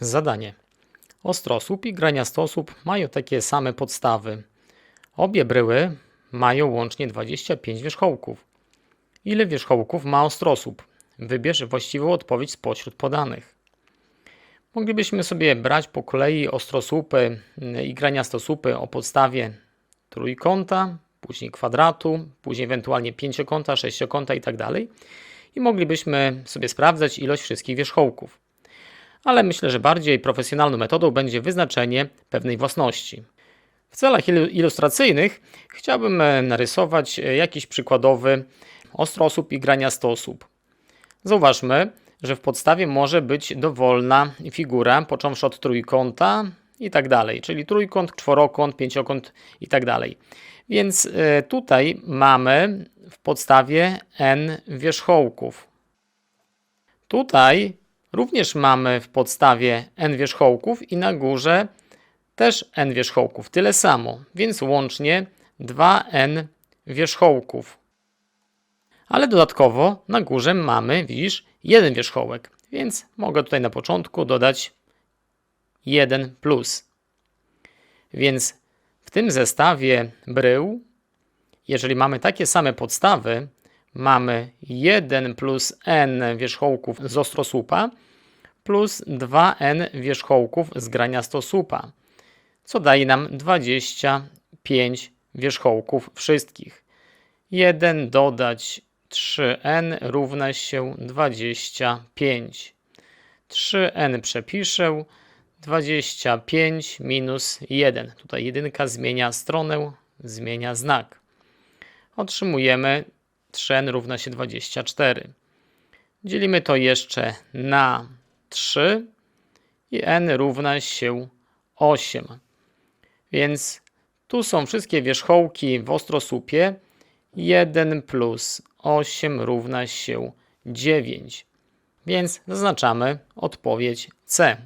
Zadanie. Ostrosłup i graniastosłup mają takie same podstawy. Obie bryły mają łącznie 25 wierzchołków. Ile wierzchołków ma ostrosłup? Wybierz właściwą odpowiedź spośród podanych. Moglibyśmy sobie brać po kolei ostrosłupy i graniastosłupy o podstawie trójkąta, później kwadratu, później ewentualnie pięciokąta, sześciokąta i tak. I moglibyśmy sobie sprawdzać ilość wszystkich wierzchołków. Ale myślę, że bardziej profesjonalną metodą będzie wyznaczenie pewnej własności. W celach ilu- ilustracyjnych chciałbym e, narysować e, jakiś przykładowy ostrosłup i graniastosłup. Zauważmy, że w podstawie może być dowolna figura, począwszy od trójkąta i tak dalej, czyli trójkąt, czworokąt, pięciokąt i tak dalej. Więc e, tutaj mamy w podstawie n wierzchołków. Tutaj również mamy w podstawie n wierzchołków i na górze też n wierzchołków, tyle samo, więc łącznie 2n wierzchołków. Ale dodatkowo na górze mamy, widzisz, jeden wierzchołek, więc mogę tutaj na początku dodać 1 plus. Więc w tym zestawie brył, jeżeli mamy takie same podstawy, mamy 1 plus n wierzchołków z ostrosłupa plus 2n wierzchołków z graniastosłupa, co daje nam 25 wierzchołków wszystkich. 1 dodać 3n równa się 25. 3n przepiszę. 25 minus 1. Tutaj jedynka zmienia stronę, zmienia znak. Otrzymujemy 3n równa się 24. Dzielimy to jeszcze na 3 i n równa się 8. Więc tu są wszystkie wierzchołki w ostrosłupie. 1 plus 8 równa się 9. Więc zaznaczamy odpowiedź C.